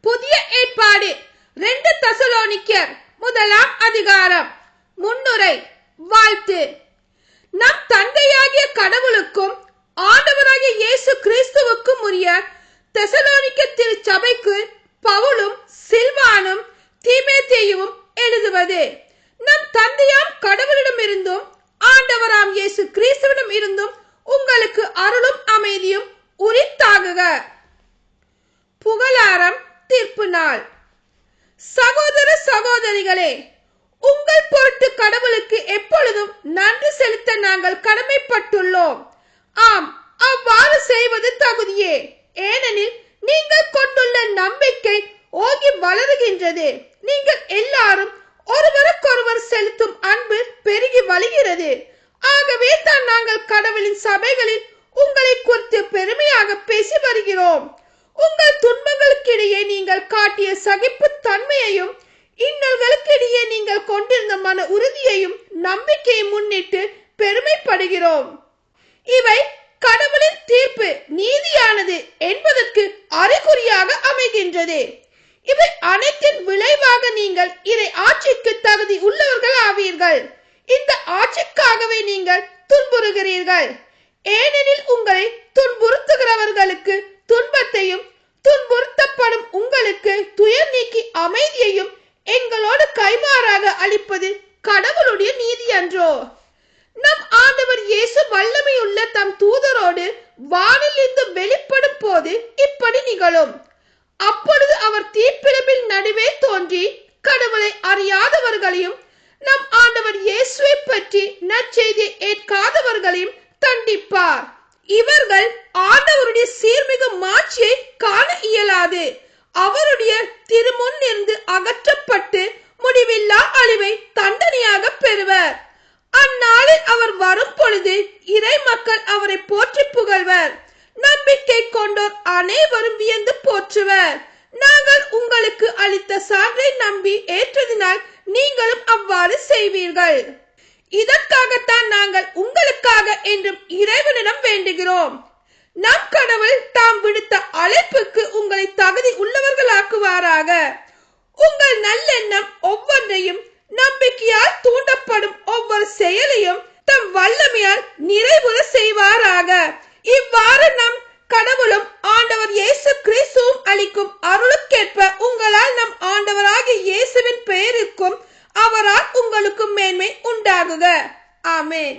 புதிய ஏற்பாடு. ரெண்டு தசலோனிக்கர் முதலாம் அதிகாரம். முன்னுரை. வாழ்த்து. நம் தந்தையாகிய கடவுளுக்கும் ஆண்டவராகிய இயேசு கிறிஸ்துவுக்கும் உரிய தெசலோனிக்க திரு சபைக்கு பவுலும் சில்வானும் தீமேத்தேயுவும் எழுதுவது. நம் தந்தையாம் கடவுளிடமிருந்தும் ஆண்டவராம் இயேசு கிறிஸ்துவிடம் இருந்தும் உங்களுக்கு அருளும் அமைதியும் உரித்தாகுக. புகழாரம் தீர்ப்பு நாள். சகோதர சகோதரிகளே உங்கள் பொருட்டு கடவுளுக்கு எப்பொழுதும் நன்றி செலுத்த நாங்கள் கடமைப்பட்டுள்ளோம். ஆம் அவ்வாறு செய்வது தகுதியே. ஏனெனில் நீங்கள் கொண்டுள்ள நம்பிக்கை ஓகி வளருகின்றது. நீங்கள் எல்லாரும் ஒருவருக்கொருவர் செலுத்தும் அன்பு பெருகி வழிகிறது. ஆகவே தான் நாங்கள் கடவுளின் சபைகளில் உங்களை குறித்து பெருமையாக பேசி வருகிறோம். உங்கள் துன்பங்களுக்கிடையே நீங்கள் காட்டிய சகிப்பு தன்மையையும் இன்னல்களுக்கிடையே நீங்கள் கொண்டிருந்த மன உறுதியையும் நம்பிக்கையை முன்னிட்டு பெருமைப்படுகிறோம். இவை கடவுளின் தீர்ப்பு நீதியானது என்பதற்கு அறிகுறியாக அமைகின்றது. இவை அனைத்தின் விளைவாக நீங்கள் இதை ஆட்சிக்கு தகுதி உள்ளவர்கள் ஆவீர்கள். இந்த ஆட்சிக்காகவே நீங்கள் துன்புறுகிறீர்கள். ஏனெனில் உங்களை நம் ஆண்டவர் இயேசு வல்லமையுள்ள தம் தூதரோடு வானில் இருந்து வெளிப்படும் போது இப்படி நிகழும். அப்பொழுது அவர் தீப்பிழம்பில் நடுவே தோன்றி கடவுளை அறியாதவர்களையும் நம் ஆண்டவர் இயேசுவை பற்றி நற்செய்தியை ஏற்காதவர்களையும் தண்டிப்பார். இவர்கள் ஆண்டவருடைய சீர்மிகு மாட்சியை காண இயலாது. அவருடைய திருமுன் இருந்து அகற்றப்பட்டு முடிவில்லா அழிவை மக்கள் அவரை போற்றி புகழ்வர். நம்பிக்கை கொண்டோர் அனைவரும் வியந்து போற்றுவர். நாங்கள் உங்களுக்கு அளித்த சான்றை நம்பி ஏற்றதினால் நீங்களும் அவ்வாறு செய்வீர்கள். இதற்காகத்தான் நாங்கள் உங்களுக்காக என்றும் இறைவனிடம் வேண்டுகிறோம். நம் கடவுள் தாம் விடுத்த அழைப்புக்கு உங்களை தகுதி உள்ளவர்களாக்குவாராக. உங்கள் நல்லெண்ணம் ஒவ்வொன்றையும் நம்பிக்கையால் தூண்டப்படும் ஒவ்வொரு செயலையும் தம் வல்லமையால் நிறைவுற செய்வாராக. இவ்வாறு நம் கடவுளும் ஆண்டவர் இயேசு கிறிஸ்துவும் அளிக்கும் அருளுக்கேற்ப உங்களால் நம் ஆண்டவராகிய இயேசுவின் பெயருக்கும் அவரால் உங்களுக்கு மேன்மை உண்டாகுக. ஆமேன்.